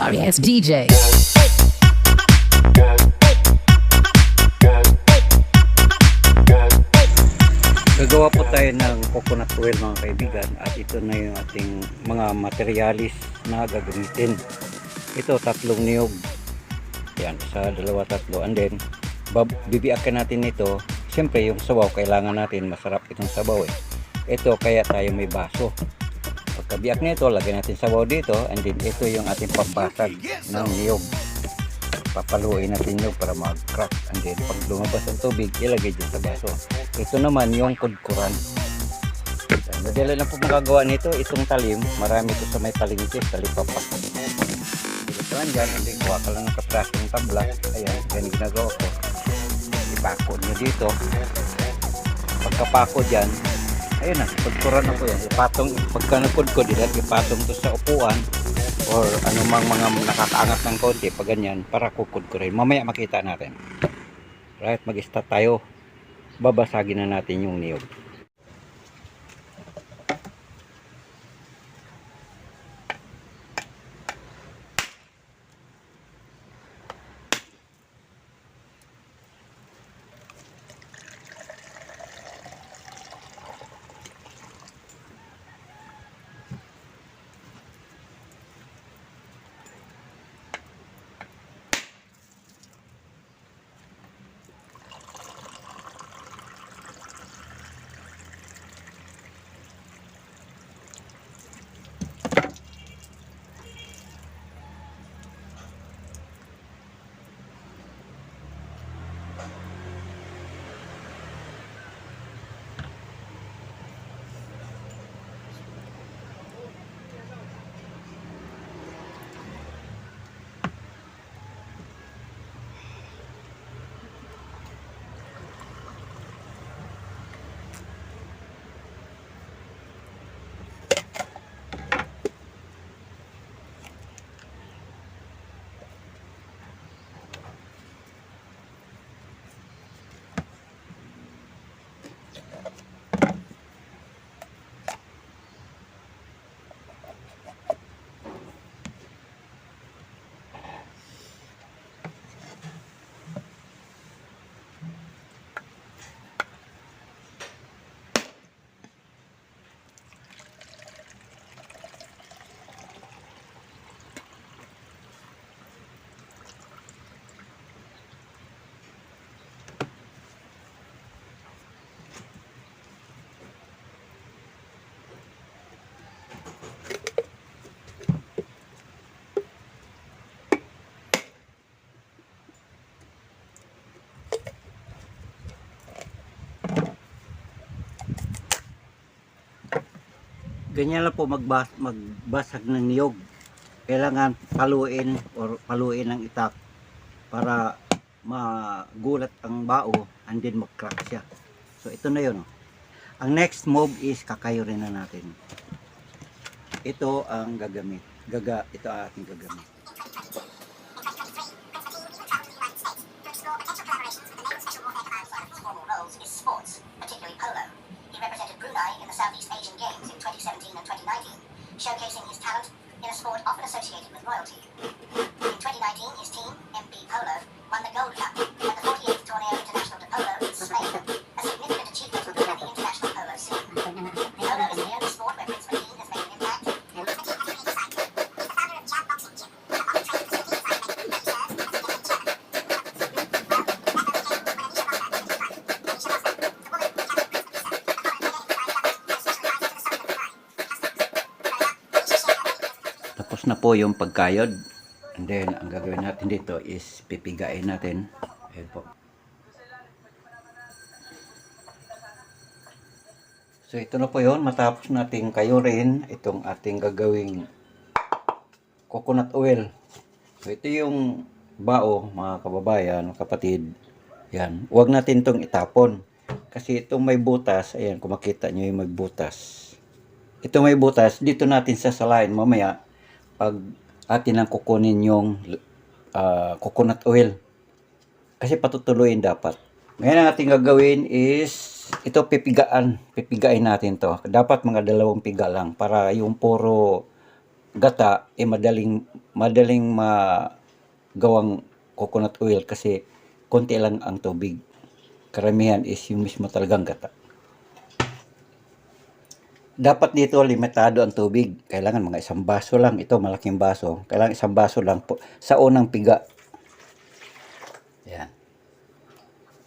sorry ass DJ. Gagawa po tayo ng coconut oil mga kaibigan at ito na yung ating mga materialis na gagamitin. Ito tatlong niyog. Yan, sa dalawa tatlo. And then, bibiakin natin ito. Siyempre yung sabaw kailangan natin masarap itong sabaw eh. Ito kaya tayo may baso. Pagkabiyak nito, lagyan natin sabaw dito and then ito yung ating pambasag ng niyog. Papaluin natin yun para mag-crack. And then pag lumabas ang tubig, ilagay dyan sa baso. Ito naman yung kudkuran. Madali lang po magagawa nito. Itong talim, marami ito sa may palingkis, talipapak. Ito lang dyan, hindi kuha ka lang ng kaprasong tabla. Ayan, yan ginagawa ko. Ipako nyo dito. Pagkapako dyan, ayun na, kudkuran na po yan. Ipatong, pagka nagkudkod, ilan, ipatong to sa upuan or anumang mga nakakaangat ng konti pag ganyan para kukudkurin. Mamaya makita natin. Right, mag-start tayo. Babasagin na natin yung niyog. Ganyan lang po magbas magbasag ng niyog. Kailangan paluin or paluin ng itak para magulat ang bao and then mag-crack siya. So ito na yun. oh. Ang next move is kakayurin na natin. Ito ang gagamit. Gaga, ito ang ating gagamit. Po yung pagkayod. And then, ang gagawin natin dito is pipigain natin. Ayan po. So, ito na po yun. Matapos nating kayurin itong ating gagawing coconut oil. So, ito yung bao, mga kababayan, kapatid. Yan. Huwag natin itong itapon. Kasi itong may butas, ayan, kung makita nyo yung may butas. Ito may butas, dito natin sasalain mamaya pag atin ang kukunin yung ah, coconut oil. Kasi patutuloyin dapat. Ngayon ang ating gagawin is ito pipigaan. Pipigain natin to. Dapat mga dalawang piga lang para yung puro gata eh madaling madaling magawang coconut oil kasi konti lang ang tubig. Karamihan is yung mismo talagang gata. Dapat dito limitado ang tubig. Kailangan mga isang baso lang. Ito malaking baso. Kailangan isang baso lang po sa unang piga. Yan.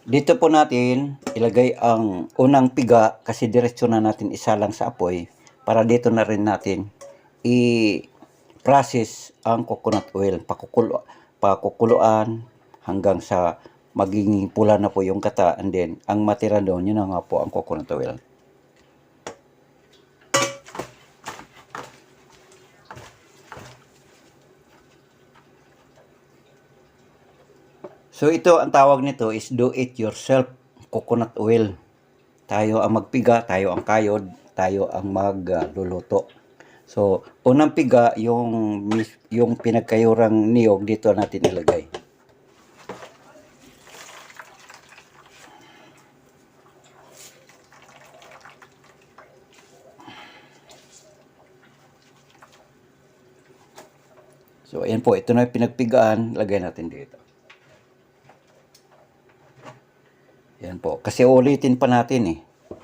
Dito po natin ilagay ang unang piga kasi diretso na natin isa lang sa apoy para dito na rin natin i-process ang coconut oil. Pakukulo, pakukuluan hanggang sa magiging pula na po yung kata and then ang matira doon yun na nga po ang coconut oil. So ito ang tawag nito is do it yourself coconut oil. Tayo ang magpiga, tayo ang kayod, tayo ang magluluto. So unang piga yung yung pinagkayurang niyog dito natin ilagay. So ayan po, ito na yung pinagpigaan, lagay natin dito. Yan po. Kasi ulitin pa natin eh.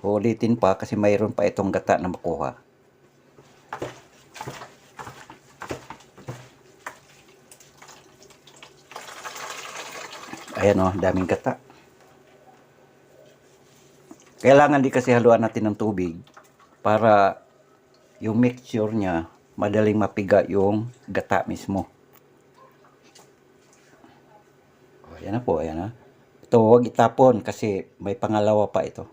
Ulitin pa kasi mayroon pa itong gata na makuha. Ayan o, daming gata. Kailangan di kasi haluan natin ng tubig para yung mixture niya madaling mapiga yung gata mismo. O, ayan na po, ayan na. Ito, huwag itapon kasi may pangalawa pa ito.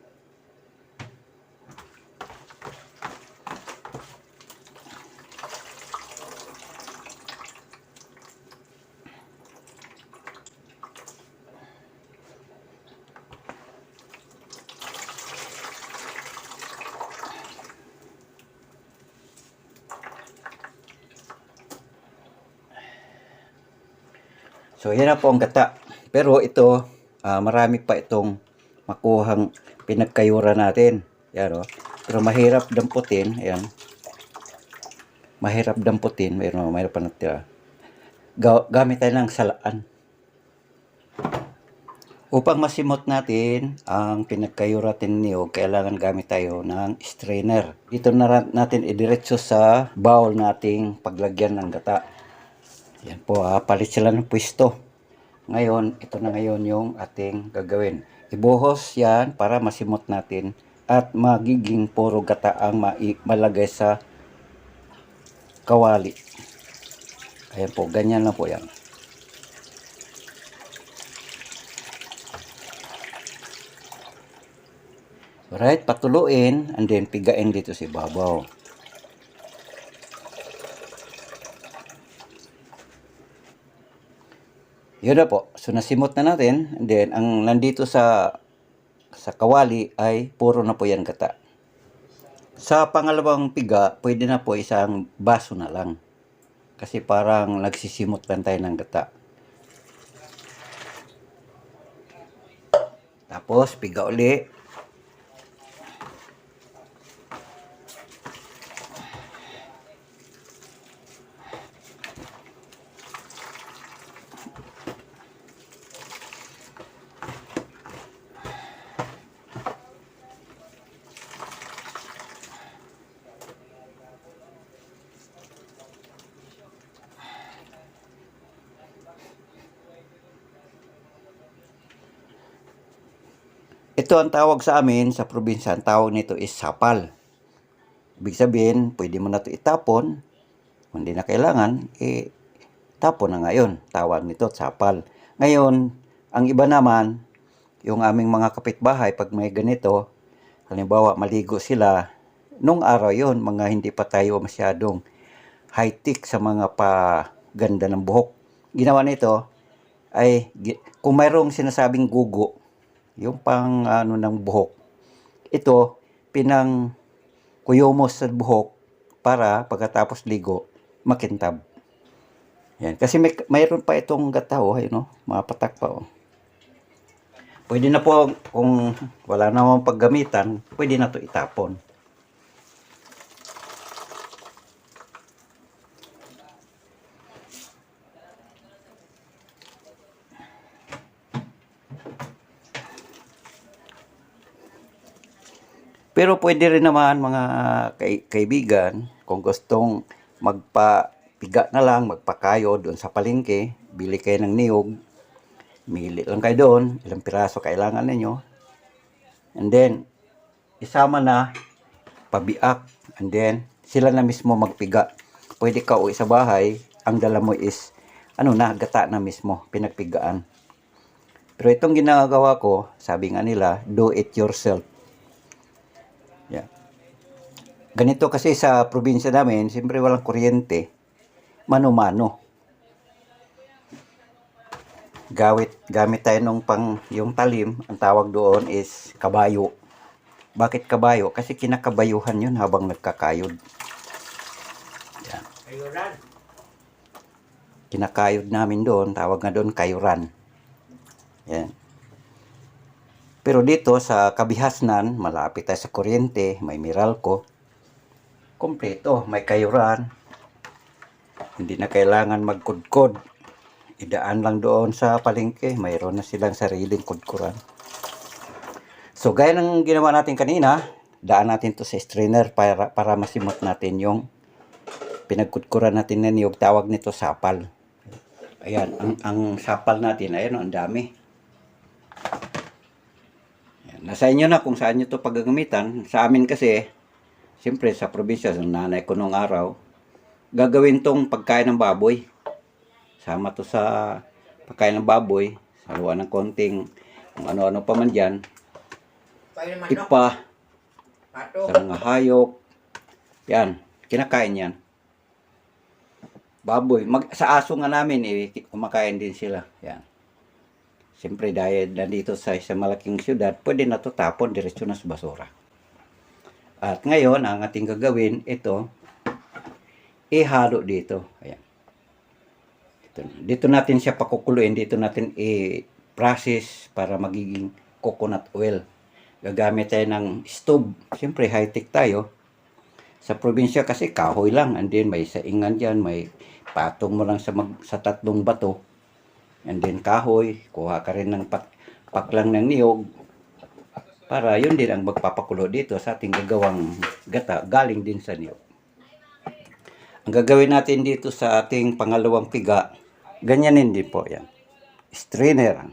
So, yan na po ang gata. Pero ito, ah, marami pa itong makuhang pinagkayura natin. Yan o. Pero mahirap damputin. Ayan. Mahirap damputin. Mayroon, mayroon pa natira. Ga- gamit tayo ng salaan. Upang masimot natin ang pinagkayura niyo, kailangan gamit tayo ng strainer. Dito na natin idiretso sa bowl nating paglagyan ng gata. Yan po, ah, palit sila ng pwesto. Ngayon, ito na ngayon yung ating gagawin. Ibuhos yan para masimot natin at magiging puro gata ang malagay sa kawali. Ayan po, ganyan lang po yan. Alright, patuluin and then pigain dito si babaw. Yun na po. So nasimot na natin. Then ang nandito sa sa kawali ay puro na po yan gata. Sa pangalawang piga, pwede na po isang baso na lang. Kasi parang nagsisimot lang tayo ng gata. Tapos, piga uli. Ang tawag sa amin sa probinsya. Ang tawag nito is sapal. Ibig sabihin, pwede mo na ito itapon. Hindi na kailangan, eh, tapon na ngayon. Tawag nito sapal. Ngayon, ang iba naman, yung aming mga kapitbahay, pag may ganito, halimbawa, maligo sila, nung araw yon mga hindi pa tayo masyadong high-tech sa mga paganda ng buhok. Ginawa nito, ay, kung mayroong sinasabing gugo, yung pang ano ng buhok. Ito, pinang kuyomos sa buhok para pagkatapos ligo, makintab. Yan. Kasi may, mayroon pa itong gataw, ayun no? mga patak pa. Oh. Pwede na po, kung wala namang paggamitan, pwede na to itapon. Pero pwede rin naman mga kay- kaibigan, kung gustong magpapiga na lang, magpakayo doon sa palengke, bili kayo ng niyog, mili lang kayo doon, ilang piraso kailangan ninyo. And then, isama na, pabiak, and then, sila na mismo magpiga. Pwede ka uwi sa bahay, ang dala mo is, ano na, gata na mismo, pinagpigaan. Pero itong ginagawa ko, sabi nga nila, do it yourself. Ganito kasi sa probinsya namin, siyempre walang kuryente. Mano-mano. Gawit, gamit tayo nung pang, yung talim, ang tawag doon is kabayo. Bakit kabayo? Kasi kinakabayuhan yun habang nagkakayod. Yan. Kinakayod namin doon, tawag nga doon kayuran. Yan. Pero dito sa Kabihasnan, malapit tayo sa kuryente, may Meralco. Kompleto, may kayuran. Hindi na kailangan magkudkod. Idaan lang doon sa palengke, mayroon na silang sariling kudkuran. So gaya ng ginawa natin kanina, daan natin to sa strainer para, para masimot natin yung pinagkudkuran natin na niyog. Tawag nito sapal. Ayan, ang, ang sapal natin, ayan, ang dami. Yan. Nasa inyo na kung saan nyo to paggagamitan. Sa amin kasi, siyempre sa probinsya, sa nanay ko nung araw, gagawin tong pagkain ng baboy. Sama to sa pagkain ng baboy. Saluan ng konting kung ano-ano pa man dyan. Ipa, sa mga hayop. Yan, kinakain yan. Baboy. Mag, sa aso nga namin, eh, kumakain din sila. Yan. Siyempre, dahil nandito sa isang malaking syudad, pwede na to tapon diretso na sa basura. At ngayon, ang ating gagawin, ito, ihalo dito. Ayan. Ito, dito natin siya pakukuluin, dito natin i-process para magiging coconut oil. Gagamit tayo ng stove. Siyempre, high-tech tayo. Sa probinsya kasi kahoy lang. And then may saingan dyan, may patong mo lang sa, mag, sa tatlong bato. And then kahoy, kuha ka rin ng pak, paklang ng niyog. Para yun din ang magpapakulo dito sa ating gagawang gata, galing din sa niyog. Ang gagawin natin dito sa ating pangalawang piga, ganyanin din po yan. Strainer.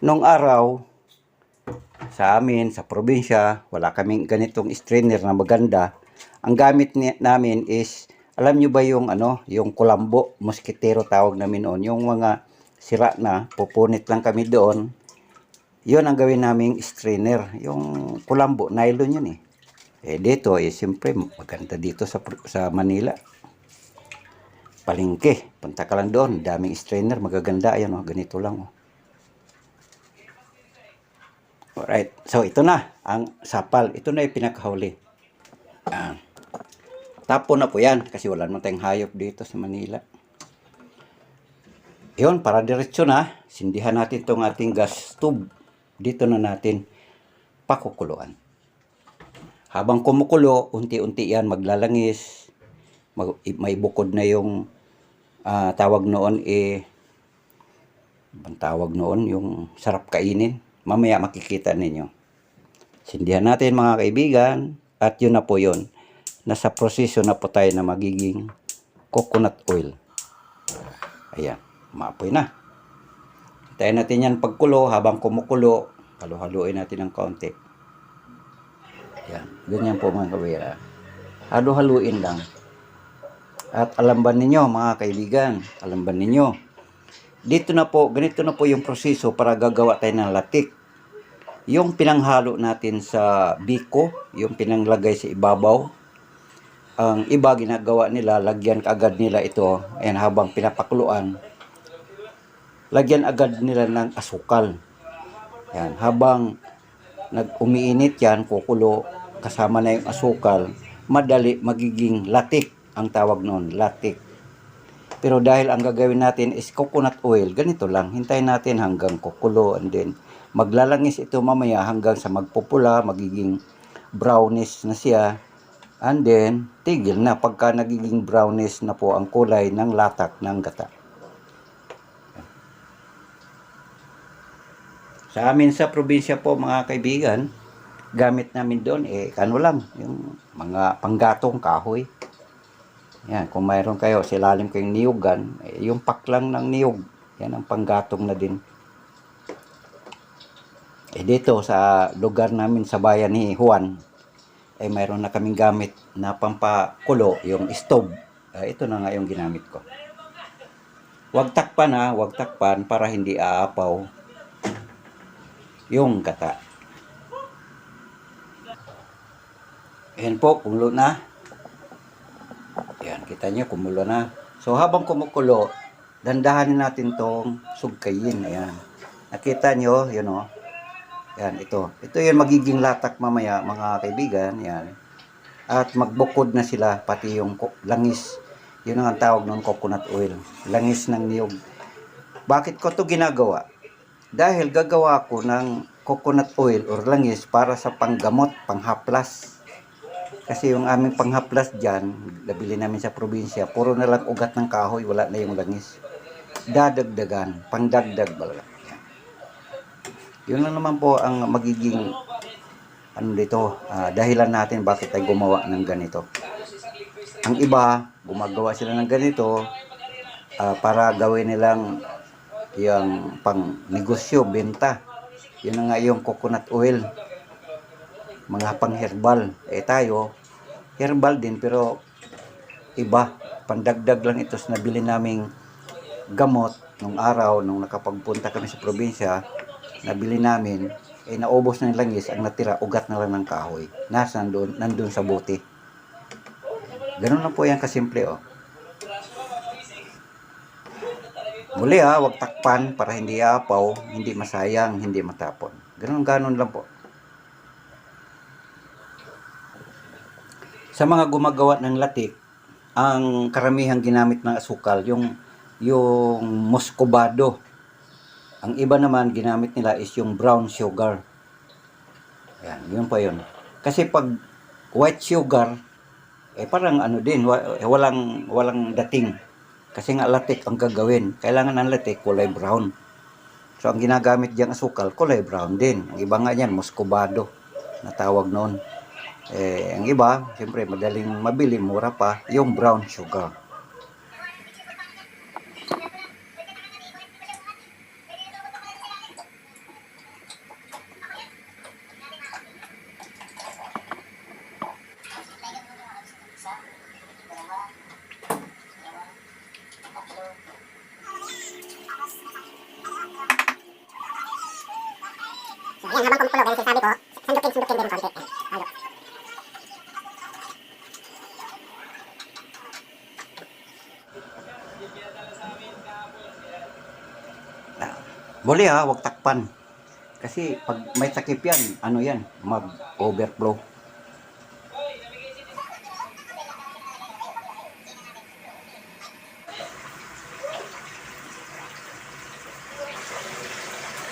Nung araw, sa amin, sa probinsya, wala kaming ganitong strainer na maganda. Ang gamit namin is, alam nyo ba yung ano, yung kulambo, moskitero tawag namin noon, yung mga sira na, pupunit lang kami doon. Yun ang gawin naming strainer, yung kulambo, nylon yun eh. Eh dito, eh siyempre, maganda dito sa, sa Manila. Palingke, punta ka lang doon, daming strainer, magaganda, ayan oh, ganito lang oh. Alright. So, ito na. Ang sapal. Ito na yung pinakahuli. Ah. Tapo na po yan. Kasi wala naman tayong hayop dito sa Manila. Yun, para diretso na. Sindihan natin tong ating gas tube. Dito na natin pakukuluan. Habang kumukulo, unti-unti yan maglalangis. Mag, may bukod na yung ah, tawag noon eh ang tawag noon yung sarap kainin. Mamaya makikita ninyo. Sindihan natin mga kaibigan at yun na po yun. Nasa proseso na po tayo na magiging coconut oil. Ayan, maapoy na. Hintayin natin yan pagkulo habang kumukulo. Halo-haluin natin ng kaunti. Ayan, ganyan po mga kawira. Halo-haluin lang. At alam ba ninyo mga kaibigan, alam ba ninyo, dito na po, ganito na po yung proseso para gagawa tayo ng latik. Yung pinanghalo natin sa biko, yung pinanglagay sa ibabaw, ang iba ginagawa nila, lagyan agad nila ito, ayan, habang pinapakuluan, lagyan agad nila ng asukal. Yan, habang nag-umiinit yan, kukulo, kasama na yung asukal, madali magiging latik ang tawag noon, latik. Pero dahil ang gagawin natin is coconut oil, ganito lang. Hintayin natin hanggang kukulo and then maglalangis ito mamaya hanggang sa magpupula, magiging brownish na siya. And then, tigil na pagka nagiging brownish na po ang kulay ng latak ng gata. Sa amin sa probinsya po mga kaibigan, gamit namin doon eh ano lang, yung mga panggatong kahoy. Yan, kung mayroon kayo, silalim kayong niyugan, eh, yung pak lang ng niyog, yan ang panggatong na din. Eh dito sa lugar namin sa bayan ni Juan, eh mayroon na kaming gamit na pampakulo, yung stove. Eh, ito na nga yung ginamit ko. Huwag takpan ha, huwag takpan para hindi aapaw yung gata. Ayan po, kumulo na. Ayan, kita nyo, kumulo na. So, habang kumukulo, dandahanin natin tong sugkayin. Ayan. Nakita nyo, yun o. Ayan, ito. Ito yung magiging latak mamaya, mga kaibigan. Ayan. At magbukod na sila, pati yung langis. Yun ang tawag ng coconut oil. Langis ng niyog. Bakit ko to ginagawa? Dahil gagawa ko ng coconut oil or langis para sa panggamot, panghaplas. Kasi yung aming panghaplas dyan, nabili namin sa probinsya, puro na lang ugat ng kahoy, wala na yung langis. Dadagdagan, pangdagdag bala. Yun lang naman po ang magiging ano dito, ah, dahilan natin bakit tayo gumawa ng ganito. Ang iba, gumagawa sila ng ganito ah, para gawin nilang yung pang negosyo, benta. Yun na nga yung coconut oil. Mga pang herbal. Eh tayo, herbal din pero iba. Pandagdag lang ito sa nabili naming gamot nung araw nung nakapagpunta kami sa probinsya. Nabili namin, eh naubos na yung langis, ang natira, ugat na lang ng kahoy. Nasa nandun, nandun sa bote. Ganun lang po yan kasimple oh. Muli ha, wag takpan para hindi apaw, hindi masayang, hindi matapon. Ganun ganon lang po. Sa mga gumagawa ng latik, ang karamihang ginamit ng asukal, yung yung muscovado. Ang iba naman ginamit nila is yung brown sugar. Yan, yun pa yun. Kasi pag white sugar, eh parang ano din, eh, walang walang dating. Kasi nga latik ang gagawin. Kailangan ng latik kulay brown. So ang ginagamit diyang asukal, kulay brown din. Ang iba nga yan, muscovado na tawag noon. Eh, ang iba, siyempre madaling mabili, mura pa, yung brown sugar. So, yan, habang kumukulo, ganyan sinasabi ko, sandukin, sandukin din konti. Yan, halo. Buli ha, wag takpan. Kasi pag may takip yan, ano yan, mag-overflow.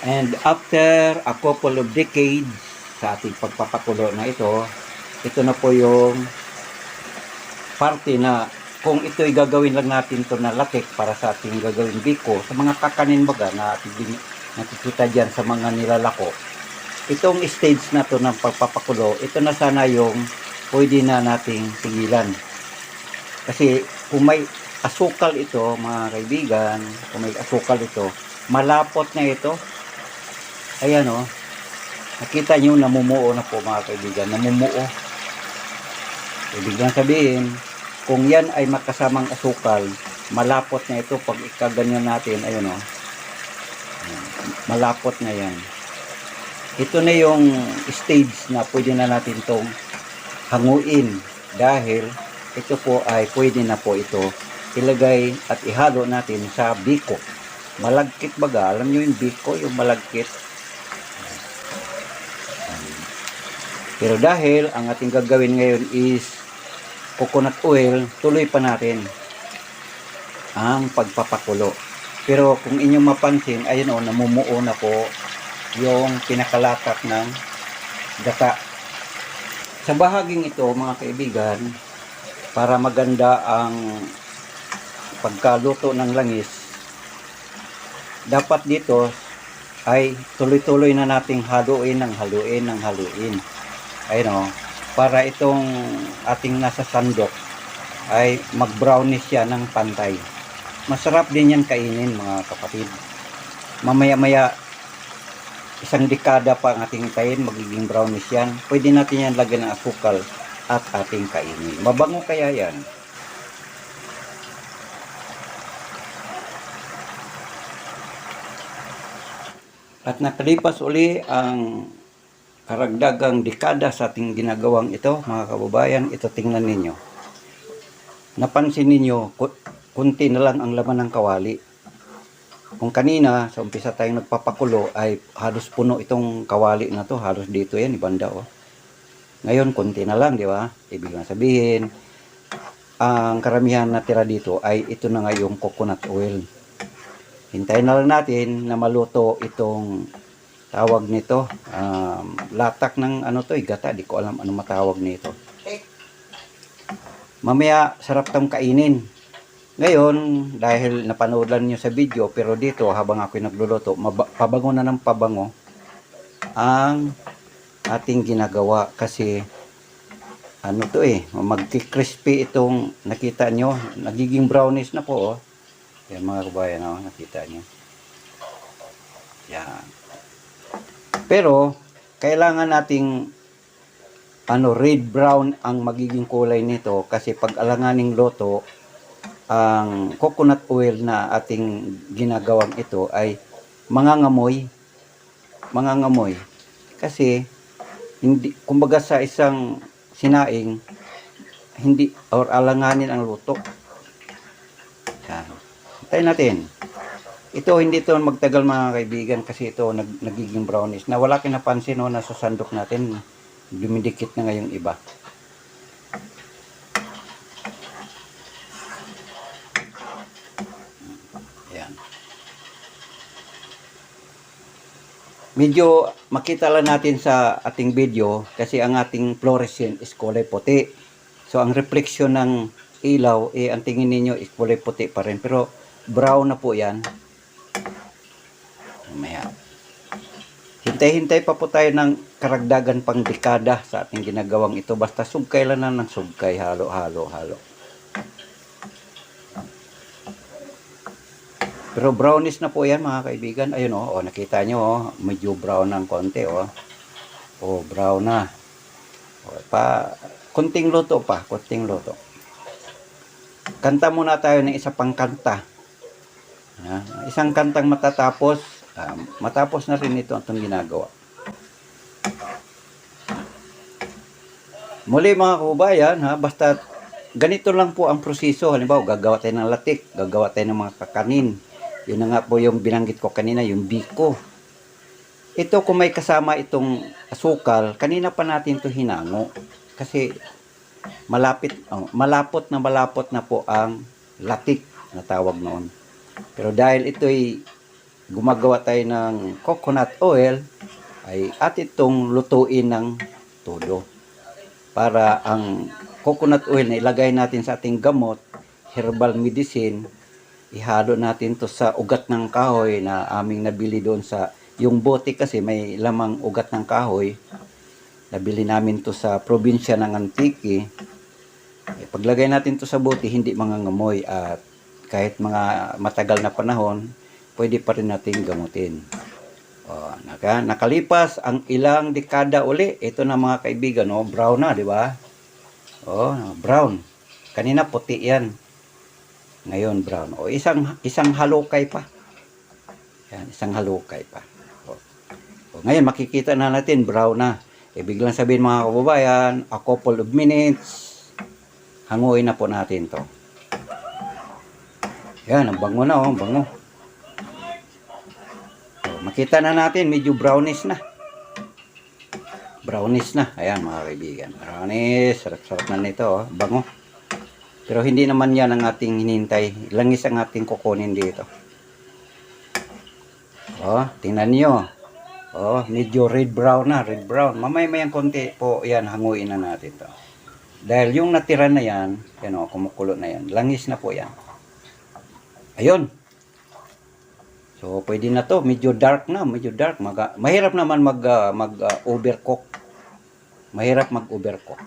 And after a couple of decades sa ating pagpapakulo na ito, ito na po yung parte na kung ito'y gagawin lang natin to na latik para sa ating gagawin biko, sa mga kakanin baga na ating nakikita dyan sa mga nilalako, itong stage na to ng pagpapakulo, ito na sana yung pwede na nating tigilan. Kasi kung may asukal ito, mga kaibigan, kung may asukal ito, malapot na ito. Ayan o. Nakita nyo, namumuo na po mga kaibigan. Namumuo. Ibig lang sabihin, kung yan ay makasamang asukal, malapot na ito pag ikaganyan natin, ayun o. Ayan. Malapot na yan. Ito na yung stage na pwede na natin tong hanguin dahil ito po ay pwede na po ito ilagay at ihalo natin sa biko. Malagkit baga, alam nyo yung biko, yung malagkit. Pero dahil ang ating gagawin ngayon is coconut oil, tuloy pa natin ang pagpapakulo. Pero kung inyong mapansin, ayun o, namumuo na po yung pinakalatak ng gata. Sa bahaging ito, mga kaibigan, para maganda ang pagkaluto ng langis, dapat dito ay tuloy-tuloy na nating haluin ng haluin ng haluin. Ayun o, para itong ating nasa sandok ay mag-brownish siya ng pantay. Masarap din yan kainin mga kapatid. Mamaya-maya isang dekada pa ang ating tayin, magiging brownish yan. Pwede natin yan lagyan ng asukal at ating kainin. Mabango kaya yan. At nakalipas uli ang karagdagang dekada sa ating ginagawang ito, mga kababayan, ito tingnan ninyo. Napansin ninyo, ku- kunti na lang ang laman ng kawali. Kung kanina, sa umpisa tayong nagpapakulo, ay halos puno itong kawali na to, halos dito yan, ibanda oh. Ngayon, kunti na lang, di ba? Ibig sabihin, ang karamihan na tira dito ay ito na nga yung coconut oil. Hintayin na lang natin na maluto itong tawag nito. Um, latak ng ano to, eh, gata. Di ko alam ano matawag nito. Mamaya, sarap tong kainin. Ngayon, dahil napanood lang nyo sa video, pero dito, habang ako'y nagluluto, pabango na ng pabango ang ating ginagawa. Kasi, ano to eh, magki-crispy itong nakita nyo. Nagiging brownish na po, oh. Yan mga kabayan, oh, nakita nyo. Yan. Pero, kailangan nating ano red brown ang magiging kulay nito kasi pag alanganing loto ang coconut oil na ating ginagawang ito ay mangangamoy. Mangangamoy. Kasi hindi kumbaga sa isang sinaing hindi or alanganin ang luto. Yan. Tayo natin ito hindi to magtagal mga kaibigan kasi ito nag, nagiging brownish na wala kinapansin no nasa sandok natin dumidikit na ngayong iba. Ayan. Medyo makita lang natin sa ating video kasi ang ating fluorescent is kulay puti. So ang reflection ng ilaw, eh ang tingin ninyo is kulay puti pa rin. Pero brown na po yan. Hintay-hintay pa po tayo ng karagdagan pang dekada sa ating ginagawang ito. Basta sugkay lang na ng sugkay, halo, halo, halo. Pero brownish na po yan mga kaibigan. Ayun oh, oh nakita nyo oh, medyo brown ng konti oh. Oh, brown na. Oh, pa, kunting luto pa, kunting luto. Kanta muna tayo ng isa pang kanta. Ah, isang kantang matatapos, ah, matapos na rin ito itong ginagawa. Muli mga kababayan, ha, basta ganito lang po ang proseso. Halimbawa, gagawa tayo ng latik, gagawa tayo ng mga kakanin. Yun na nga po yung binanggit ko kanina, yung biko. Ito kung may kasama itong asukal, kanina pa natin to hinango. Kasi malapit, oh, malapot na malapot na po ang latik na tawag noon. Pero dahil ito'y gumagawa tayo ng coconut oil, ay at itong lutuin ng todo. Para ang coconut oil na ilagay natin sa ating gamot, herbal medicine, ihalo natin to sa ugat ng kahoy na aming nabili doon sa yung bote kasi may lamang ugat ng kahoy. Nabili namin to sa probinsya ng Antique. Eh, paglagay natin to sa bote, hindi mangangamoy at kahit mga matagal na panahon, pwede pa rin natin gamutin. O, naka, nakalipas ang ilang dekada uli, ito na mga kaibigan, oh, brown na, di ba? Oh, brown. Kanina puti yan. Ngayon brown. O isang isang halukay pa. Yan, isang halukay pa. O, o, ngayon makikita na natin brown na. E biglang sabihin mga kababayan, a couple of minutes, hanguin na po natin to. Yan, ang bango na oh, ang bango. O, makita na natin, medyo brownish na. Brownish na. Ayan mga kaibigan. Brownish. Sarap-sarap na nito. Oh. Bango. Pero hindi naman yan ang ating hinintay. Langis ang ating kukunin dito. Oh, tingnan niyo. Oh, medyo red brown na, red brown. Mamay-mayang konti po yan, hanguin na natin to. Dahil yung natira na yan, yan oh, kumukulo na yan. Langis na po yan. Ayun. So, pwede na to. Medyo dark na. Medyo dark. Mag, mahirap naman mag, ah, mag ah, overcook. Mahirap mag overcook.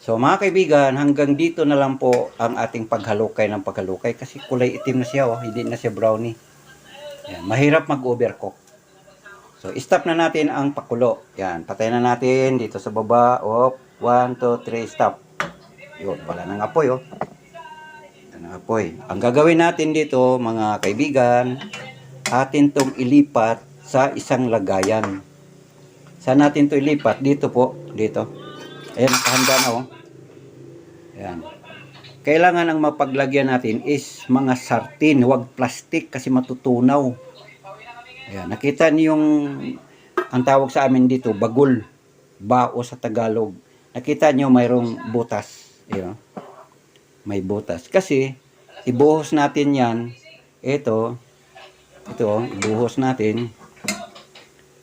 So, mga kaibigan, hanggang dito na lang po ang ating paghalukay ng paghalukay kasi kulay itim na siya. Oh. Hindi na siya brownie. Yan. Mahirap mag overcook. So, stop na natin ang pakulo. Yan. Patay na natin dito sa baba. Oh, 1, 2, 3, stop. Yun. Wala nang apoy. Oh. Wala nang apoy. Ang gagawin natin dito, mga kaibigan, atin tong ilipat sa isang lagayan. Saan natin to ilipat? Dito po. Dito. Ayan, nakahanda na oh. Ayan. Kailangan ang mapaglagyan natin is mga sartin, huwag plastic kasi matutunaw. Ayan, nakita niyo yung ang tawag sa amin dito, bagul. Bao sa Tagalog. Nakita niyo mayroong butas. Ayan. May butas. Kasi, ibuhos natin yan. Ito, ito, oh, ibuhos natin.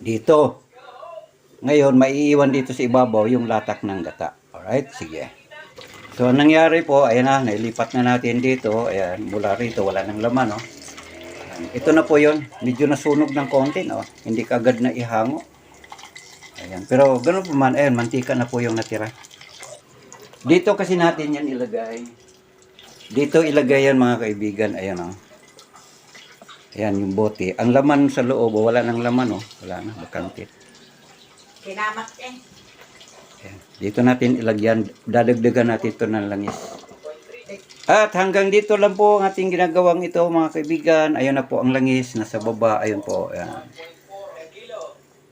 Dito. Ngayon, maiiwan dito sa ibabaw yung latak ng gata. Alright, sige. So, ang nangyari po, ayan na, nailipat na natin dito. Ayan, mula rito, wala nang laman, no? Ayan, ito na po yun. Medyo nasunog ng konti, no? Hindi kagad na ihango. Ayan, pero ganun po man, ayan, mantika na po yung natira. Dito kasi natin yan ilagay. Dito ilagay yan mga kaibigan, ayan, oh. Ayan, yung bote. Ang laman sa loob, oh, wala nang laman, oh. Wala na, bakante. Kinamat eh. Ayan. Dito natin ilagyan, dadagdagan natin ito ng langis. At hanggang dito lang po ang ating ginagawang ito mga kaibigan. Ayun na po ang langis, nasa baba. Ayun po. Ayan.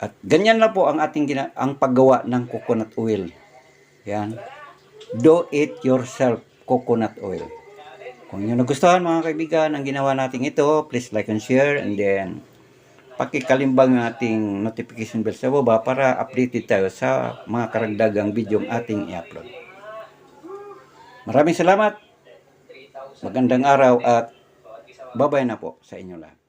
At ganyan na po ang ating gina- ang paggawa ng coconut oil. Yan. Do it yourself coconut oil. Kung nyo nagustuhan mga kaibigan ang ginawa natin ito, please like and share and then pakikalimbang ang ating notification bell sa baba para updated tayo sa mga karagdagang video ating i-upload. Maraming salamat. Magandang araw at babay na po sa inyo lahat.